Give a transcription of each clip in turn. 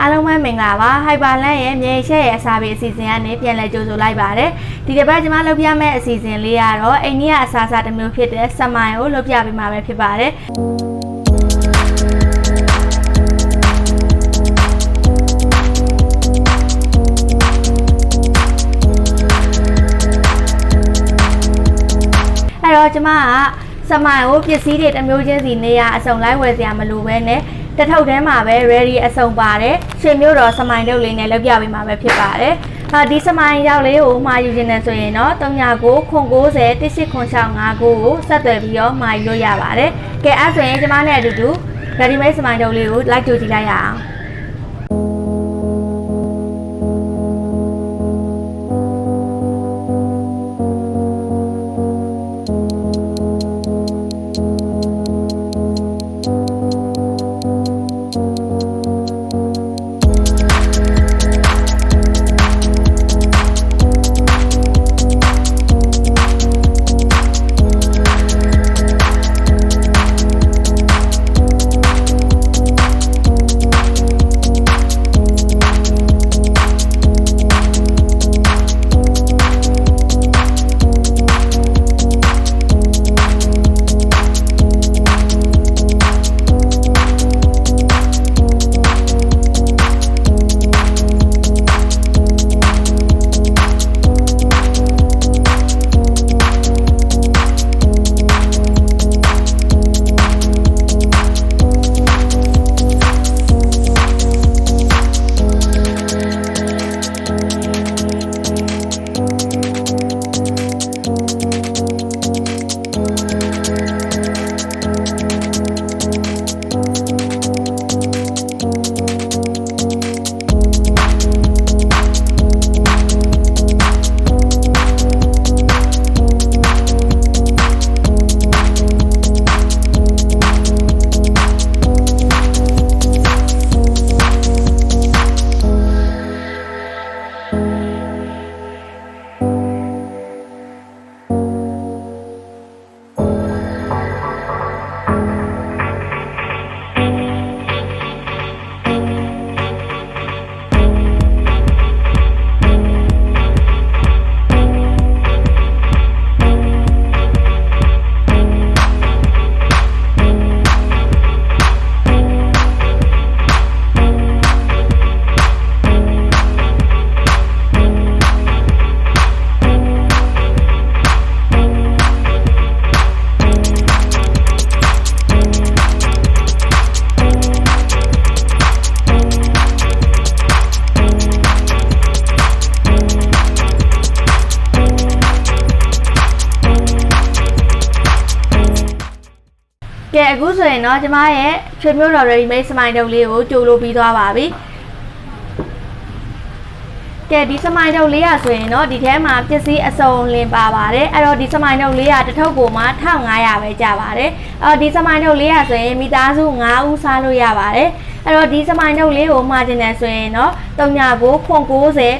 အားလုံးပဲမင်္ဂလာပါ Hyperland ရဲ့မြေရှက်ရဲ့အစာပေအစီအစဉ်ကနေပြန်လည်ကြိုဆိုလိုက်ပါတယ်ဒီတစ်ပတ်ကျွန်မလုပ်ပြမယ့်အစီအစဉ်လေးကတော့အိန္ဒိယအစာအစာတစ်မျိုးဖြစ်တဲ့ဆမိုင်ကိုလုပ်ပြပေးမှာပဲဖြစ်ပါတယ်အဲ့တော့ကျမကဆမိုင်ကိုပစ္စည်းတွေတစ်မျိုးချင်းစီနေရာအစုံလိုက်ဝယ်စရာမလိုပဲနဲ့ တစ်ထုပ်ထဲမှာပဲ ready အစုံပါတယ်ရှင်မျိုးတော်ဆမိုင်တုပ်လေးနဲ့လုပ်ပြပေးမှာပဲဖြစ်ပါတယ်ဟာဒီဆမိုင်ရောက်လေးကိုမှာယူခြင်းနဲ့ဆိုရင်တော့39ခွန်90 1865ကိုဆက်သွယ်ပြီးတော့မှာယူလို့ရပါတယ်ကဲအဲ့ဆိုရင်ကျမနဲ့အတူတူ ready made ဆမိုင်တုပ်လေးကိုလိုက်ကြည့်ကြည့်လိုက်ရအောင် ကဲအခုဆိုရင်တော့ကျမရဲ့ချွေမျိုးတော် ready made စမိုင်တုပ်လေးကိုကြိုလို့ပြီးသွားပါပြီကဲဒီစမိုင်တုပ်လေးရဆိုရင်တော့ဒီထဲမှာပစ္စည်းအစုံလင်ပါပါတယ်အဲ့တော့ဒီစမိုင်တုပ်လေးရတစ်ထုပ်ကိုမှ1500ပဲကျပါတယ်အဲ့တော့ဒီစမိုင်တုပ်လေးရဆိုရင်မိသားစု9ဦးစားလို့ရပါတယ် အဲ့တော့ဒီစမိုင်တုပ်လေးကိုမှာကျင်တယ်ဆိုရင်တော့39ခွန်90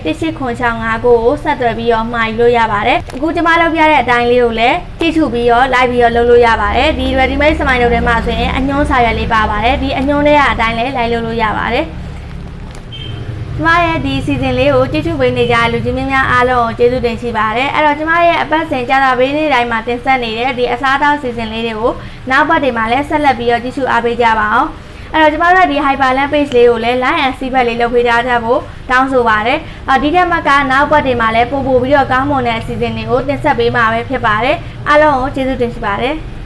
1865ကိုဆက်သွယ်ပြီးတော့မှာယူလို့ရပါတယ်အခုကျမလုပ်ပြတဲ့အတိုင်းလေးကိုလည်းကြည့်ထူပြီးတော့လိုက်ပြီးတော့လုပ်လို့ရပါတယ်ဒီ ready made စမိုင်တုပ်ထဲမှာဆိုရင်အညွှန်းစာရွက်လေးပါပါတယ်ဒီအညွှန်းလေးကအတိုင်းလေးလိုက်လုပ်လို့ရပါတယ်ကျမရဲ့ဒီ season လေးကိုကြည့်ရှုပေးနေကြတဲ့လူကြီးမင်းများအားလုံးကိုကျေးဇူးတင်ရှိပါတယ်အဲ့တော့ကျမရဲ့အပတ်စဉ်ကြာတာပေးနေ့တိုင်းမှာတင်ဆက်နေတဲ့ဒီအစားအသောက် season လေးတွေကိုနောက်ပတ်တွေမှာလည်းဆက်လက်ပြီးတော့ကြည့်ရှုအားပေးကြပါအောင် အဲ့တော့ကျမတို့ကဒီ Hyperland page လေးကိုလည်း like and feedback လေးလုပ်ပေးထားတတ်ဖို့တောင်းဆိုပါတယ်။အော်ဒီထက်မှကနောက်ပတ်တွေမှာလည်းပို့ပို့ပြီးတော့ကောင်းမွန်တဲ့ season တွေကိုတင်ဆက်ပေးမှာပဲဖြစ်ပါတယ်။အားလုံးကိုကျေးဇူးတင်ရှိပါတယ်။